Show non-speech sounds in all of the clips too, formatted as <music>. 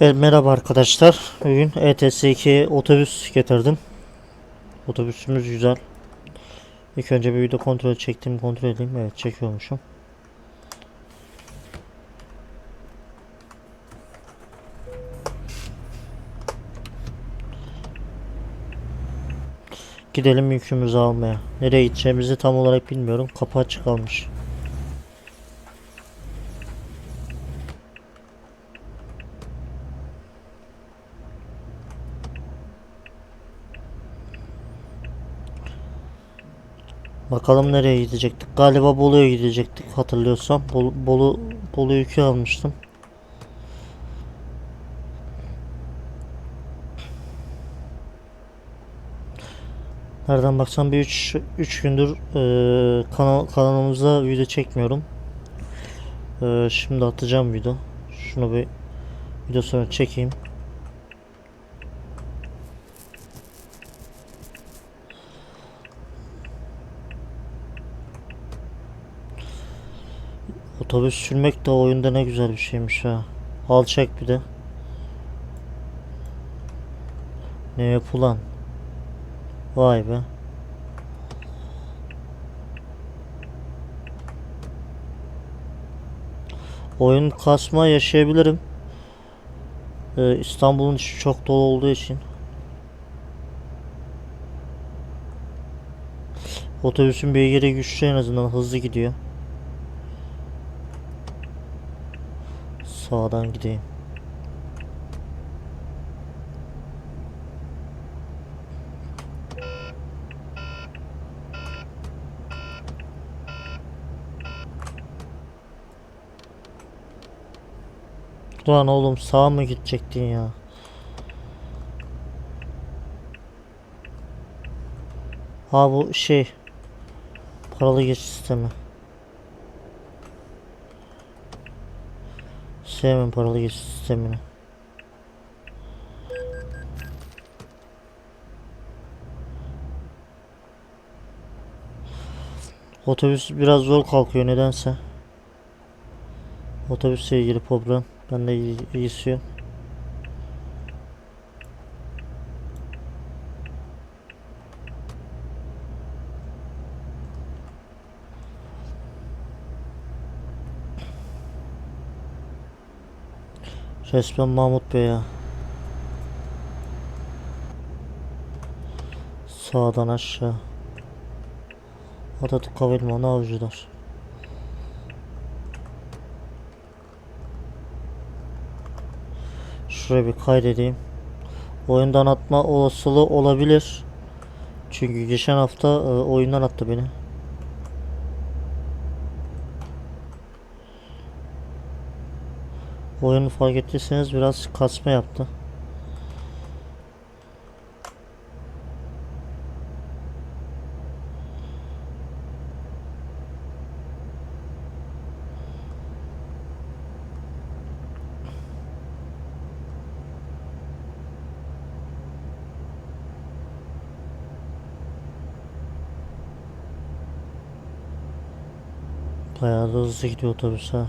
Evet, merhaba arkadaşlar. Bugün ETS2 otobüs getirdim. Otobüsümüz güzel. İlk önce bir video kontrol çektim kontrol edeyim. Evet çekiyormuşum. Gidelim yükümüzü almaya. Nereye gideceğimizi tam olarak bilmiyorum. Kapı açık kalmış. Bakalım nereye gidecektik. Galiba Bolu'ya gidecektik hatırlıyorsam. Bolu, Bolu, Bolu yükü almıştım. Nereden baksam bir 3 3 gündür eee kanal, kanalımıza video çekmiyorum. Eee, şimdi atacağım video. Şunu bir video sonra çekeyim. Otobüs sürmek de oyunda ne güzel bir şeymiş ha. Alçak bir de. Ne yapılan? Vay be. Oyun kasma yaşayabilirim. Ee, İstanbul'un içi çok dolu olduğu için. Otobüsün beygiri güçlü en azından hızlı gidiyor. Sağdan gideyim. Lan oğlum sağa mı gidecektin ya? Ha bu şey paralı geçiş sistemi. Sevmem paralı geçiş sistemini. Otobüs biraz zor kalkıyor nedense. Otobüsle ilgili problem. Benimle ilgili- ilgisi. Resmen Mahmut Bey ya. Sağdan aşağı. Atatürk Havalimanı Avcılar. Şuraya bir kaydedeyim. Oyundan atma olasılığı olabilir. Çünkü geçen hafta e, oyundan attı beni. Oyunu fark ettiyseniz biraz kasma yaptı. Bayağı da hızlı gidiyor otobüs ha.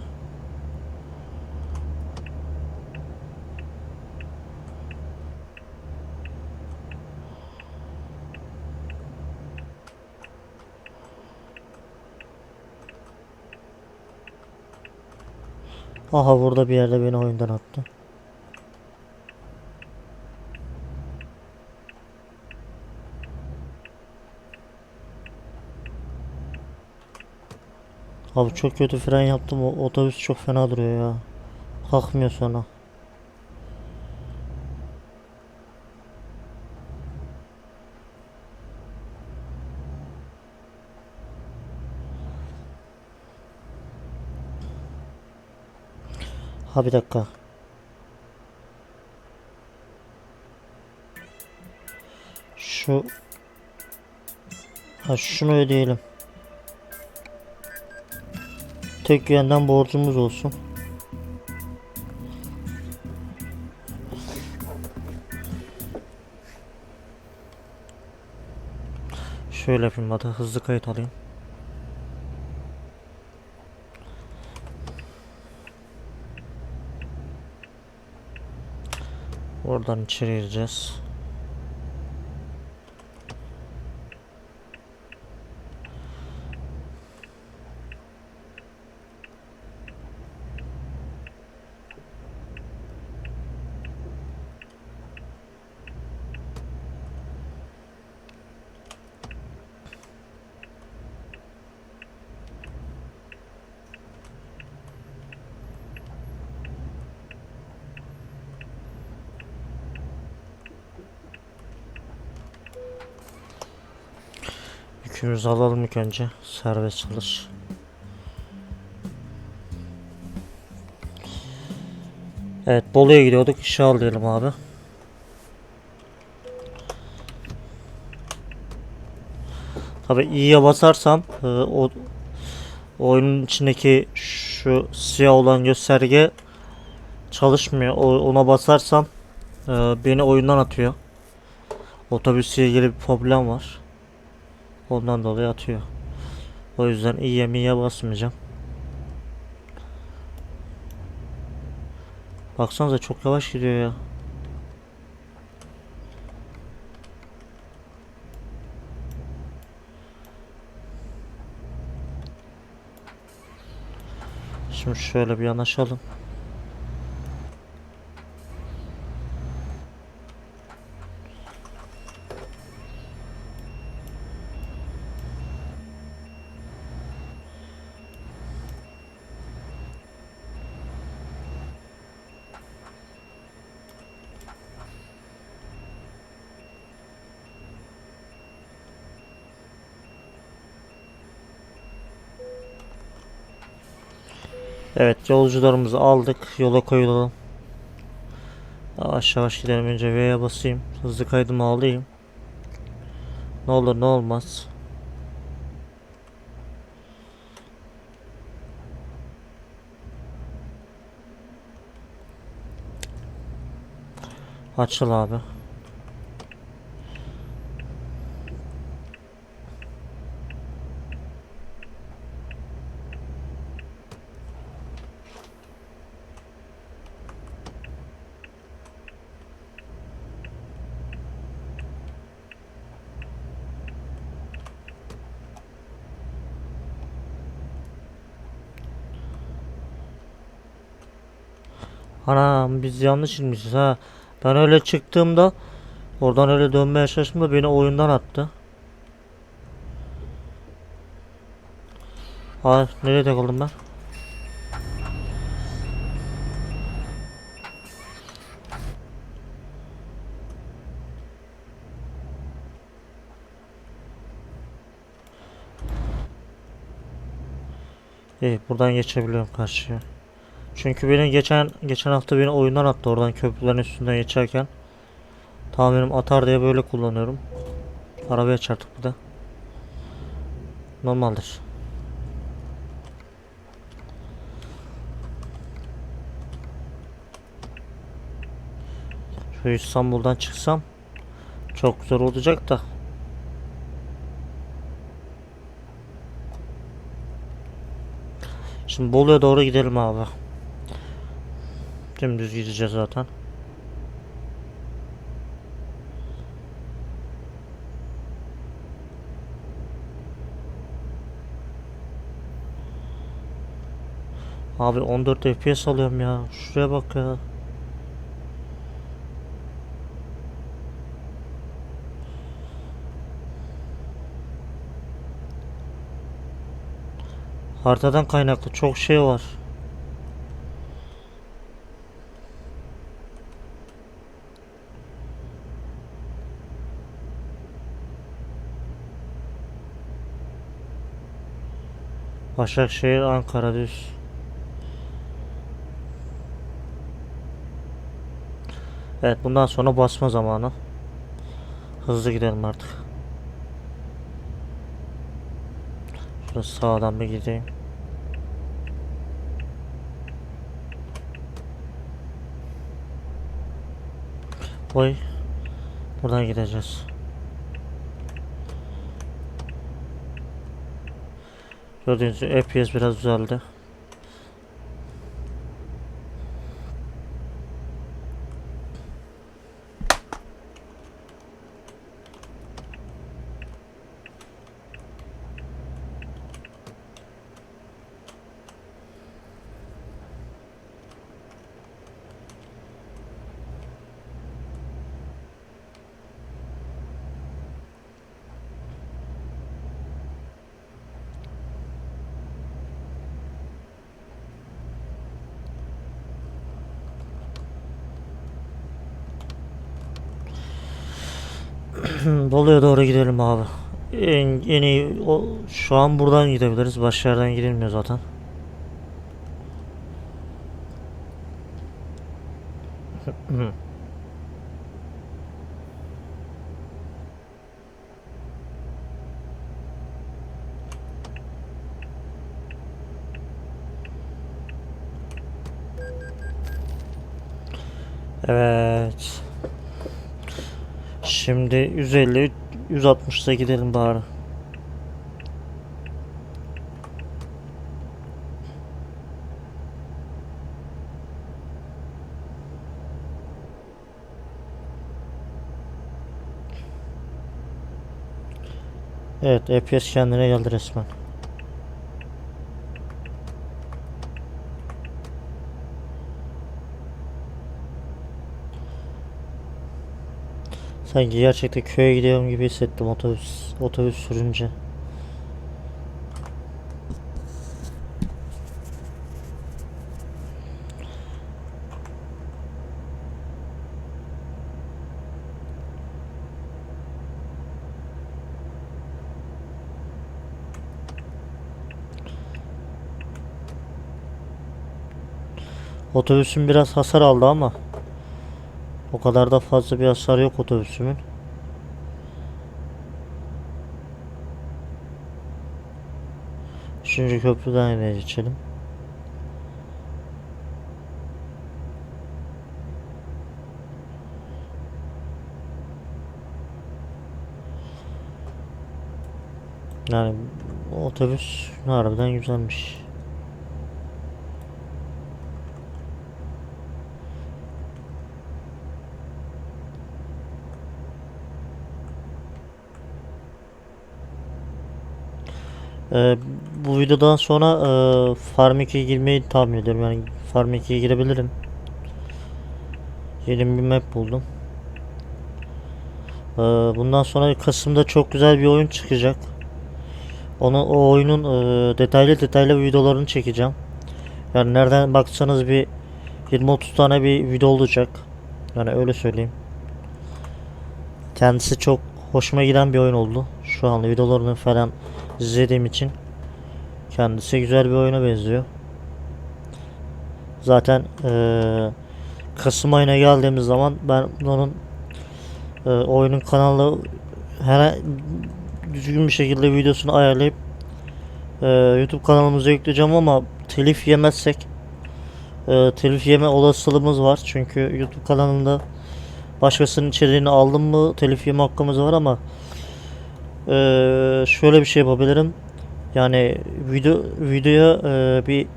Aha burada bir yerde beni oyundan attı. Abi çok kötü fren yaptım. O otobüs çok fena duruyor ya. Kalkmıyor sonra. Ha bir dakika. Şu Ha şunu ödeyelim. Tek yönden borcumuz olsun. Şöyle yapayım hadi hızlı kayıt alayım. Oradan içeri gireceğiz. Yükümüzü alalım ilk önce. Serbest çalış. Evet Bolu'ya gidiyorduk. İşe al diyelim abi. Tabi iyiye basarsam e, o oyunun içindeki şu siyah olan gösterge çalışmıyor. O, ona basarsam e, beni oyundan atıyor. Otobüsle ilgili bir problem var. Ondan dolayı atıyor. O yüzden iyiye miye basmayacağım. Baksanıza çok yavaş gidiyor ya. Şimdi şöyle bir yanaşalım. Evet yolcularımızı aldık. Yola koyulalım. Yavaş yavaş gidelim. Önce V'ye basayım. Hızlı kaydımı alayım. Ne olur ne olmaz. Açıl abi. Anam biz yanlış inmişiz ha. Ben öyle çıktığımda oradan öyle dönmeye çalıştığımda beni oyundan attı. Ha nereye takıldım ben? İyi buradan geçebiliyorum karşıya. Çünkü beni geçen geçen hafta beni oyundan attı oradan köprülerin üstünden geçerken. Tamirim atar diye böyle kullanıyorum. Arabaya çarptık bir de. Normaldir. Şu İstanbul'dan çıksam çok zor olacak da. Şimdi Bolu'ya doğru gidelim abi. Dümdüz gideceğiz zaten. Abi 14 FPS alıyorum ya. Şuraya bak ya. Haritadan kaynaklı çok şey var. Başakşehir, Ankara düz. Evet bundan sonra basma zamanı. Hızlı gidelim artık. Şurası sağdan bir gideyim. Oy. Buradan gideceğiz. Gördüğünüz gibi FPS biraz düzeldi. <laughs> Bolu'ya doğru gidelim abi. En, en iyi o, şu an buradan gidebiliriz. Başka yerden gidilmiyor zaten. <laughs> Evet. Şimdi 150 160'a gidelim bari. Evet, FPS kendine geldi resmen. Sanki gerçekten köye gidiyorum gibi hissettim otobüs otobüs sürünce. Otobüsüm biraz hasar aldı ama o kadar da fazla bir hasar yok otobüsümün. Üçüncü köprüden yine geçelim. Yani otobüs harbiden güzelmiş. Ee, bu videodan sonra e, Farm 2'ye girmeyi tahmin ediyorum. Yani Farm 2'ye girebilirim. Yeni bir map buldum. Ee, bundan sonra Kasım'da çok güzel bir oyun çıkacak. Onu o oyunun e, detaylı detaylı videolarını çekeceğim. Yani nereden baksanız bir 20-30 tane bir video olacak. Yani öyle söyleyeyim. Kendisi çok hoşuma giden bir oyun oldu. Şu anda videolarını falan izlediğim için kendisi güzel bir oyuna benziyor. Zaten eee, Kasım ayına geldiğimiz zaman ben onun eee, oyunun kanalı her düzgün bir şekilde videosunu ayarlayıp eee, YouTube kanalımıza yükleyeceğim ama telif yemezsek eee, telif yeme olasılığımız var. Çünkü YouTube kanalında başkasının içeriğini aldım mı telif yeme hakkımız var ama eee, şöyle bir şey yapabilirim. Yani video videoya eee, bir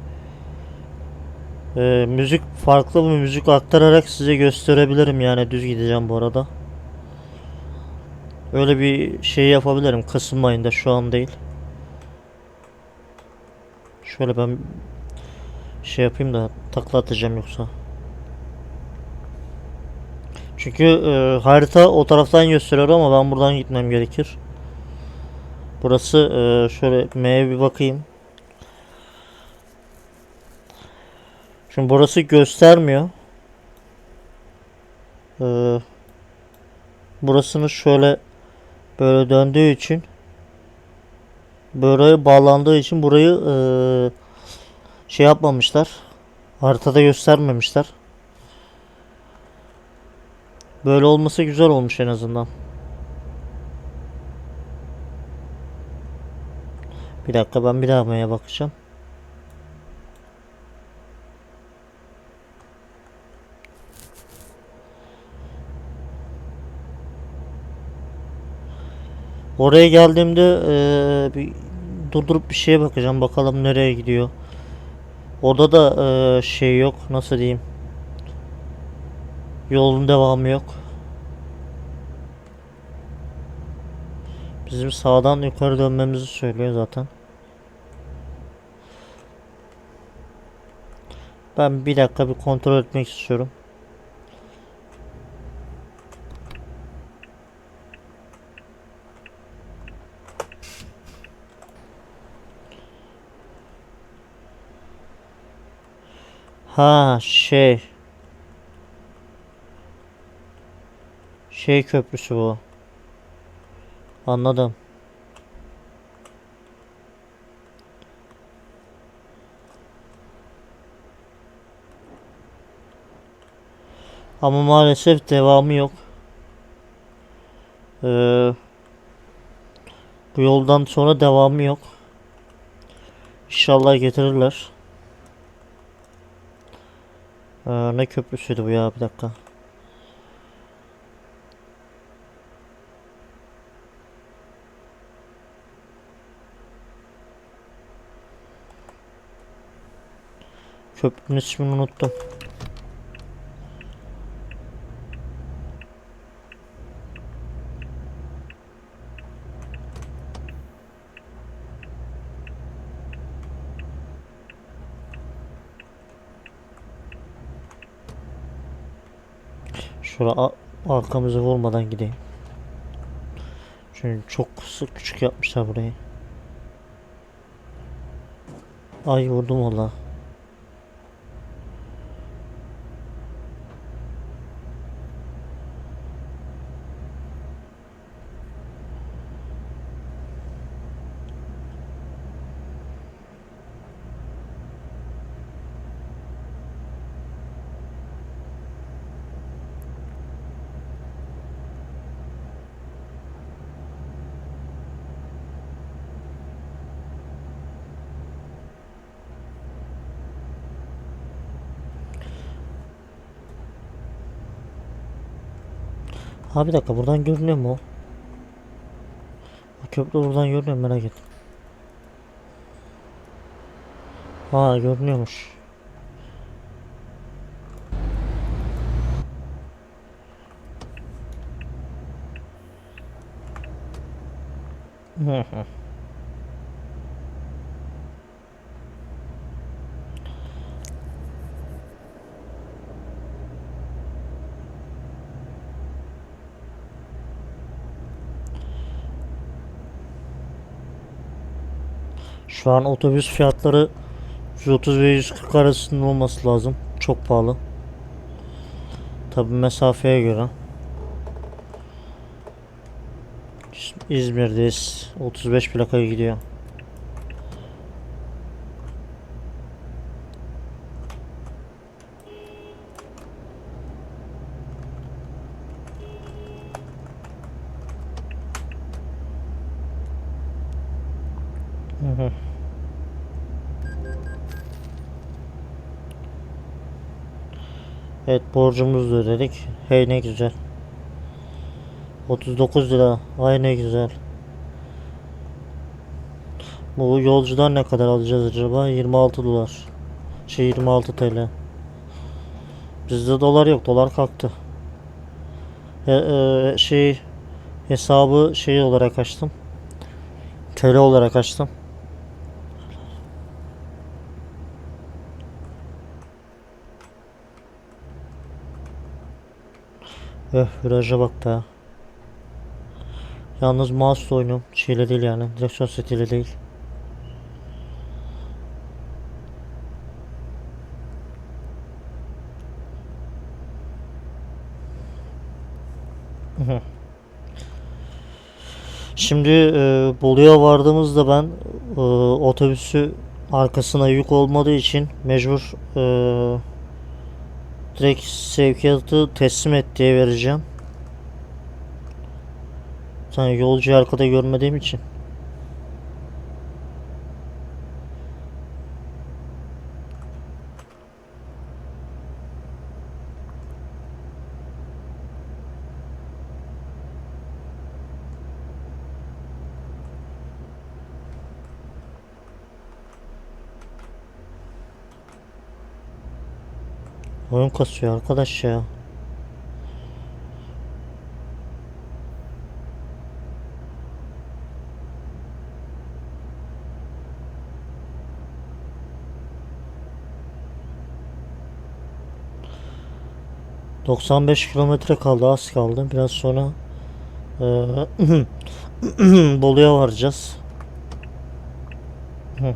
eee, müzik farklı bir müzik aktararak size gösterebilirim yani düz gideceğim bu arada. Öyle bir şey yapabilirim Kasım ayında şu an değil. Şöyle ben şey yapayım da takla atacağım yoksa. Çünkü eee, harita o taraftan gösteriyor ama ben buradan gitmem gerekir. Burası eee, şöyle M'ye bir bakayım. Şimdi burası göstermiyor. Eee burasını şöyle böyle döndüğü için böyle bağlandığı için burayı eee, şey yapmamışlar. Haritada göstermemişler. Böyle olması güzel olmuş en azından. Bir dakika ben bir daha bakacağım. Oraya geldiğimde eee, bir durdurup bir şeye bakacağım. Bakalım nereye gidiyor. Orada da eee, şey yok. Nasıl diyeyim? Yolun devamı yok. Bizim sağdan yukarı dönmemizi söylüyor zaten. Ben bir dakika bir kontrol etmek istiyorum. Ha şey. Şey köprüsü bu. Anladım. Ama maalesef devamı yok. Ee, bu yoldan sonra devamı yok. İnşallah getirirler. Ee, ne köprüsüydü bu ya bir dakika. Köprünün ismini unuttum. Şöyle arkamızı vurmadan gideyim. Çünkü çok sık küçük yapmışlar burayı. Ay vurdum valla. Ha bir dakika buradan görünüyor mu köprü buradan görünüyor merak ettim. Ha görünüyormuş. Hı hı. Şu an otobüs fiyatları 130 ve 140 arasında olması lazım. Çok pahalı. Tabi mesafeye göre. İzmir'deyiz. 35 plakaya gidiyor. Hı hı. Evet borcumuzu ödedik. Hey ne güzel. 39 lira. Ay ne güzel. Bu yolcudan ne kadar alacağız acaba? 26 dolar. Şey 26 TL. Bizde dolar yok. Dolar kalktı. E, e, şey hesabı şey olarak açtım. TL olarak açtım. Öf viraja bak be. Yalnız mouse oynuyorum. Şeyle değil yani. Direksiyon setiyle değil. <laughs> Şimdi e, Bolu'ya vardığımızda ben e, otobüsü arkasına yük olmadığı için mecbur e, direkt sevkiyatı teslim et diye vereceğim. Sen yolcuyu arkada görmediğim için. Oyun kasıyor arkadaş ya. ...95 kilometre kaldı az kaldı biraz sonra... eee, <clears throat> Bolu'ya varacağız. Hı.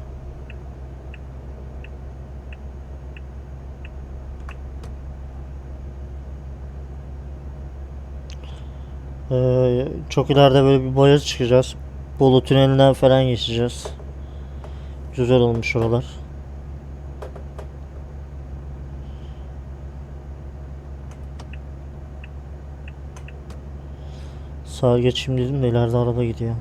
Ee, çok ileride böyle bir boya çıkacağız. Bolu tünelinden falan geçeceğiz. Güzel olmuş oralar. Sağa geçeyim dedim de ileride araba gidiyor.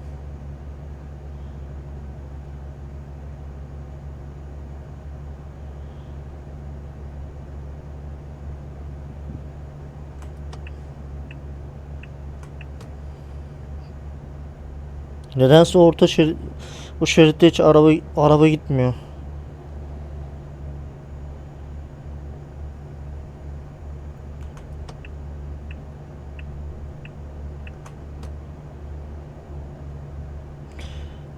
Nedense orta şerit bu şeritte hiç araba araba gitmiyor.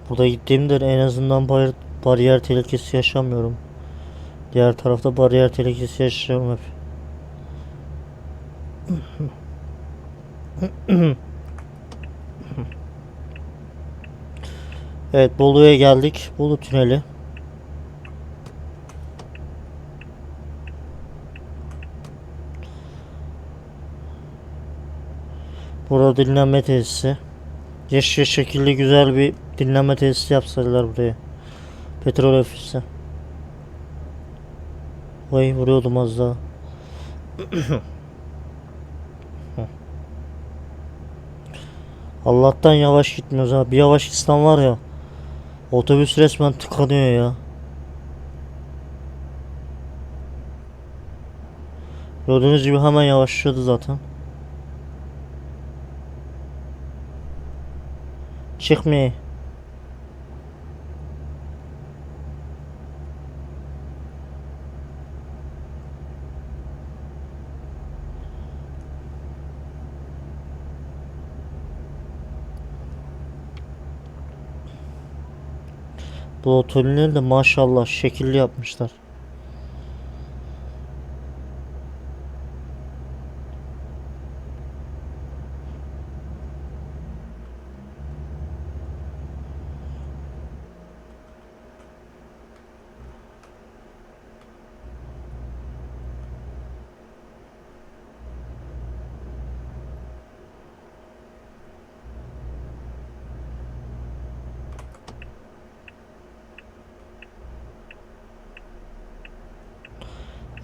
Burada gittiğimde en azından bariyer, bariyer tehlikesi yaşamıyorum. Diğer tarafta bariyer tehlikesi yaşıyorum hep. <clears throat> <clears throat> <clears throat> Evet Bolu'ya geldik. Bolu tüneli. Burada dinlenme tesisi. Yeşil şekilli güzel bir dinlenme tesisi yapsalar buraya. Petrol ofisi. Vay vuruyordum az daha. <coughs> Allah'tan yavaş gitmiyoruz ha. Bir yavaş gitsen var ya. Otobüs resmen tıkanıyor ya. Gördüğünüz gibi hemen yavaşlıyordu zaten. Çıkmıyor. Bu otelleri de maşallah şekilli yapmışlar.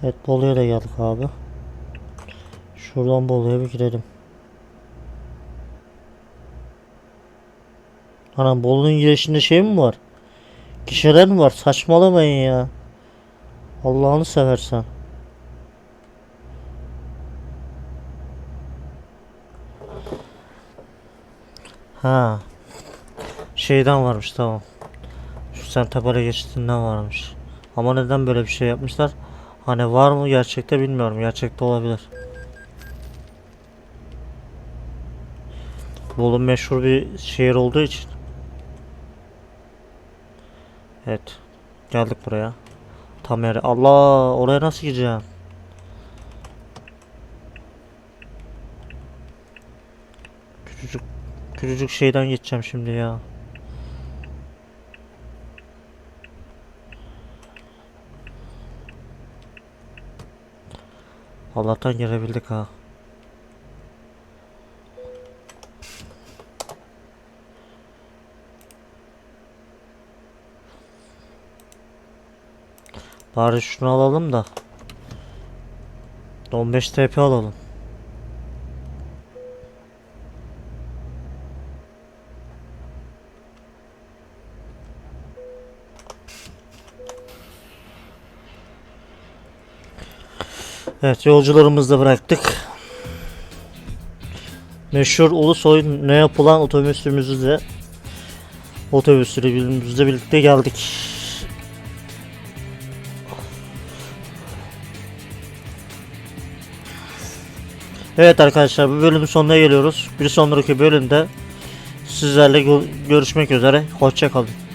Evet Bolu'ya da geldik abi. Şuradan Bolu'ya bir girelim. Anam Bolu'nun girişinde şey mi var? Kişiler mi var? Saçmalamayın ya. Allah'ını seversen. Ha. Şeyden varmış tamam. Şu sen tabela geçtiğinden varmış. Ama neden böyle bir şey yapmışlar? Hani var mı gerçekte bilmiyorum. Gerçekte olabilir. Bolu meşhur bir şehir olduğu için. Evet. Geldik buraya. Tam yere. Allah oraya nasıl gideceğim? Küçücük küçücük şeyden geçeceğim şimdi ya. Allah'tan girebildik ha. Bari şunu alalım da. 15 TP alalım. Evet yolcularımızı da bıraktık. Meşhur Ulusoy ne yapılan otobüsümüzü de otobüsümüzle birlikte geldik. Evet arkadaşlar bu bölümün sonuna geliyoruz. Bir sonraki bölümde sizlerle gö- görüşmek üzere. Hoşçakalın.